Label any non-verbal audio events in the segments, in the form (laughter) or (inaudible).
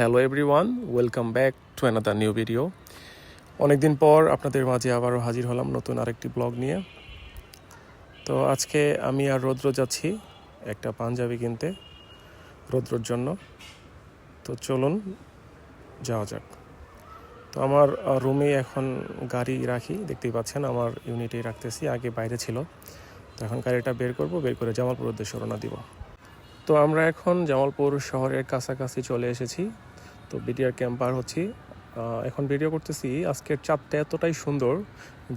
Hello everyone welcome back to another new video অনেকদিন পর আপনাদের মাঝে আবারও হাজির হলাম নতুন আরেকটি ব্লগ নিয়ে। তো আজকে আমি আর রৌদ্র যাচ্ছি একটা পাঞ্জাবি কিনতে রৌদ্রর জন্য। তো চলুন, যাওয়া যাক। তো আমার রুমে এখন গাড়ি রাখি, দেখতেই পাচ্ছেন আমার ইউনিটেই রাখতেছি, আগে বাইরে ছিল। তো এখন গাড়িটা বের করব, বের করে জামালপুর উদ্দেশ্যে রওনা দিব। তো আমরা এখন জামালপুর শহরের কাছাকাছি চলে এসেছি। তো বিডিআর ক্যাম্প পার হচ্ছি। এখন ভিডিও করতেছি, আজকের চাঁদটা এতটাই সুন্দর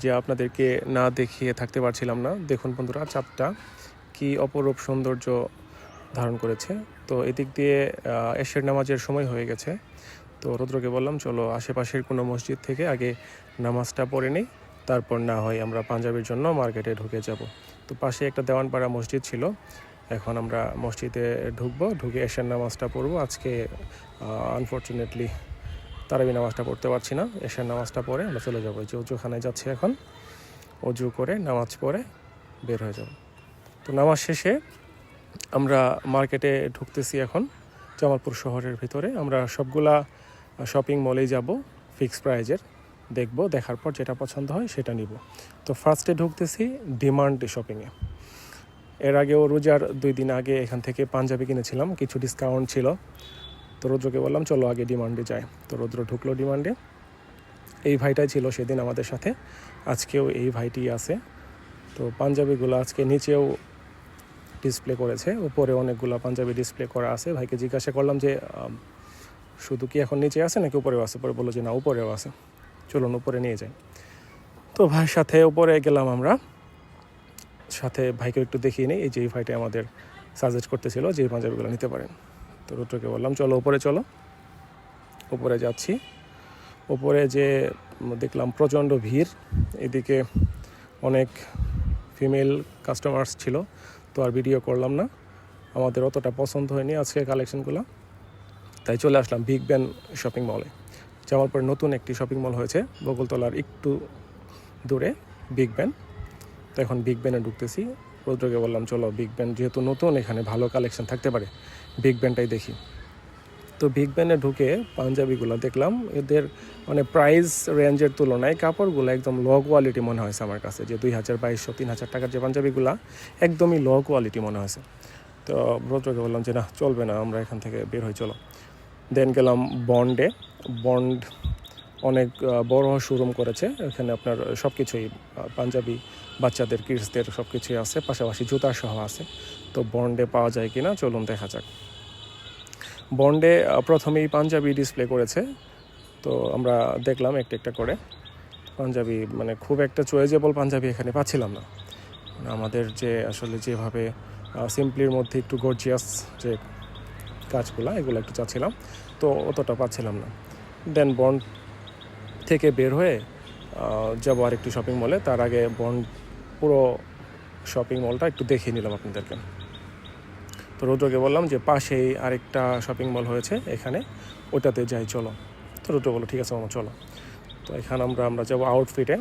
যে আপনাদেরকে না দেখিয়ে থাকতে পারছিলাম না। দেখুন বন্ধুরা চাঁদটা কি অপরূপ সৌন্দর্য ধারণ করেছে। তো এদিক দিয়ে এশের নামাজের সময় হয়ে গেছে। তো রুদ্রকে বললাম, চলো আশেপাশের কোনো মসজিদ থেকে আগে নামাজটা পড়ে নিই, তারপর না হয় আমরা পাঞ্জাবের জন্য মার্কেটে ঢুকে যাব। তো পাশে একটা দেওয়ানপাড়া মসজিদ ছিল। এখন আমরা মসজিদে ঢুকবো, ঢুকে এশার নামাজটা পড়ব। আজকে আনফর্চুনেটলি তারাবি নামাজটা পড়তে পারছি না। এশার নামাজটা পড়ে আমরা চলে যাব। যে অজুখানায় যাচ্ছি এখন। অজু করে, নামাজ পড়ে বের হয়ে যাব। তো নামাজ শেষে আমরা মার্কেটে ঢুকতেছি এখন, জামালপুর শহরের ভিতরে। আমরা সবগুলা শপিং মলেই যাব ফিক্স প্রাইজের দেখব, দেখার পর যেটা পছন্দ হয় সেটা নিব। তো ফার্স্টে ঢুকতেছি ডিমান্ড শপিংয়ে এর আগেও রোজার দুই দিন আগে এখান থেকে পাঞ্জাবি কিনেছিলাম, কিছু ডিসকাউন্ট ছিল। তো রৌদ্রকে বললাম, চলো আগে ডিমান্ডে যাই। তো রৌদ্র ঢুকলো ডিমান্ডে এই ভাইটাই ছিল সেদিন আমাদের সাথে। আজকেও এই ভাইটি আছে। তো পাঞ্জাবিগুলো আজকে নিচেও ডিসপ্লে করেছে, উপরে অনেকগুলো পাঞ্জাবি ডিসপ্লে করা আছে। ভাইকে জিজ্ঞাসা করলাম যে শুধু কি এখন নিচে আছে নাকি উপরেও আছে? পরে বলল যে, না, উপরেও আছে। চলুন উপরে নিয়ে যাই। তো ভাইয়ের সাথে উপরে গেলাম আমরা। সাথে ভাইকে একটু দেখিয়ে নিই, এই যে এই আমাদের সাজেস্ট করতেছিল যে পাঞ্জাবিগুলো নিতে পারেন। তো রুদ্রকে বললাম, চলো উপরে চলো। উপরে যাচ্ছি। উপরে যে দেখলাম প্রচণ্ড ভিড়, এদিকে অনেক ফিমেল কাস্টমার্স ছিল, তো আর ভিডিও করলাম না। আমাদের অতটা পছন্দ হয়নি আজকে কালেকশনগুলো তাই চলে আসলাম বিগ ব্যান শপিং মলে যাওয়ার পর নতুন একটি শপিং মল হয়েছে বগলতলার একটু দূরে বিগ ব্যান তো এখন বিগ ব্যানে ঢুকতেছি। রৌদ্রকে বললাম, চলো বিগ ব্যান যেহেতু নতুন, এখানে ভালো কালেকশন থাকতে পারে। বিগ ব্যানটাই দেখি। তো বিগ ব্যানে ঢুকে পাঞ্জাবিগুলো দেখলাম। এদের মানে প্রাইস রেঞ্জের তুলনায় কাপড়গুলো একদম লো কোয়ালিটি মনে হয়েছে আমার কাছে। যে দুই হাজার বাইশশো, তিন হাজার টাকার যে পাঞ্জাবিগুলো, একদমই লো কোয়ালিটি মনে হয়েছে। তো রৌদ্রকে বললাম যে, না, চলবে না, আমরা এখান থেকে বের হয়ে চলো। দেন গেলাম বন্ডে বন্ড অনেক বড় শোরুম করেছে। এখানে আপনার সব কিছুই পাঞ্জাবি বাচ্চাদের, কিডসদের সব কিছুই আছে, পাশাপাশি জুতা সহ আছে। তো বন্ডে পাওয়া যায় কিনা, চলুন দেখা যাক। বন্ডে প্রথমেই পাঞ্জাবি ডিসপ্লে করেছে। তো আমরা দেখলাম একটা একটা করে। পাঞ্জাবি মানে খুব একটা চয়েজেবল পাঞ্জাবি এখানে পাচ্ছিলাম না। মানে আমাদের যে, আসলে যেভাবে সিম্পলির মধ্যে একটু গর্জিয়াস যে কাজগুলো, এগুলো একটু চাচ্ছিলাম। তো অতটা পাচ্ছিলাম না। দেন বন্ড থেকে বের হয়ে যাব আর একটু শপিং মলে তার আগে বন পুরো শপিং মলটা একটু দেখিয়ে নিলাম আপনাদেরকে। তো রৌদ্রকে বললাম যে, পাশেই আরেকটা শপিং মল হয়েছে এখানে, ওটাতে যাই, চলো। তো রৌদ্র বলল, ঠিক আছে মামা, চলো। তো এখানে আমরা আমরা যাব আউটফিটে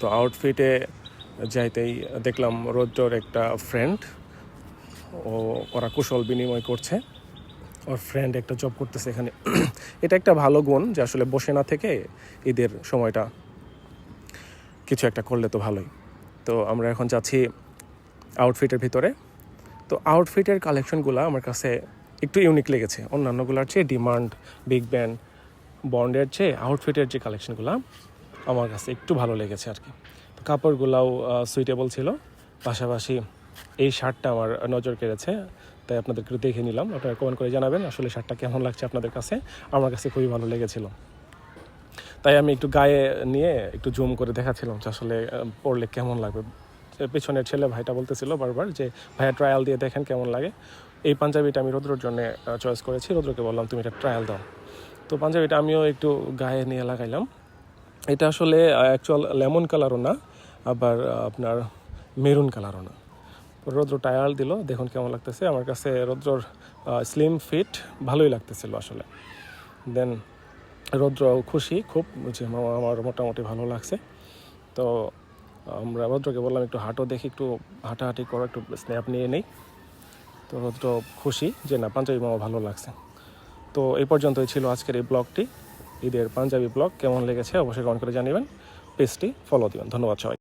তো আউটফিটে যাইতেই দেখলাম রৌদ্রর একটা ফ্রেন্ড ও ওরা কুশল বিনিময় করছে। ওর ফ্রেন্ড একটা জব করতেছে এখানে। (clears throat) এটা একটা ভালো গুণ যে আসলে বসে না থেকে ঈদের সময়টা কিছু একটা করলে তো ভালোই। তো আমরা এখন যাচ্ছি আউটফিটের ভিতরে। তো আউটফিটের কালেকশনগুলো আমার কাছে একটু ইউনিক লেগেছে। অন্যান্যগুলোর চেয়ে ডিমান্ড বিগ ব্যান বন্ডের চেয়ে আউটফিটের যে কালেকশনগুলো আমার কাছে একটু ভালো লেগেছে আর কি। তো কাপড়গুলাও সুইটেবল ছিল। পাশাপাশি এই শার্টটা আমার নজর কেড়েছে। তাই আপনাদেরকে দেখে নিলাম। আপনারা কমেন্ট করে জানাবেন আসলে শার্টটা কেমন লাগছে আপনাদের কাছে। আমার কাছে খুবই ভালো লেগেছিল। তাই আমি একটু গায়ে নিয়ে একটু জুম করে দেখাচ্ছিলাম যে আসলে পরলে কেমন লাগবে। পেছনের ছেলে ভাইটা বলতেছিল বারবার যে, ভাইয়া ট্রায়াল দিয়ে দেখেন কেমন লাগে। এই পাঞ্জাবিটা আমি রৌদ্রর জন্য চয়েস করেছি। রৌদ্রকে বললাম, তুমি এটা ট্রায়াল দাও। তো পাঞ্জাবিটা আমিও একটু গায়ে নিয়ে লাগাইলাম। এটা আসলে অ্যাকচুয়াল লেমন কালারও না, আবার আপনার মেরুন কালারও না। রৌদ্র টায়াল দিল, দেখুন কেমন লাগতেছে। আমার কাছে রৌদ্রর স্লিম ফিট ভালোই লাগতেছিল আসলে। দেন রৌদ্র খুশি, খুব যে আমার মোটামুটি ভালো লাগছে। তো আমরা রৌদ্রকে বললাম একটু হাঁটো, দেখি একটু হাঁটাহাঁটি করো, একটু স্ন্যাপ নিয়ে নেই। তো রৌদ্র খুশি যে না, পাঞ্জাবি মামা ভালো লাগছে। তো এই পর্যন্তই ছিল আজকের এই ব্লগটি। ঈদের পাঞ্জাবি ব্লগ কেমন লেগেছে অবশ্যই কমেন্ট করে জানিবেন। পেজটি ফলো দিবেন। ধন্যবাদ সবাই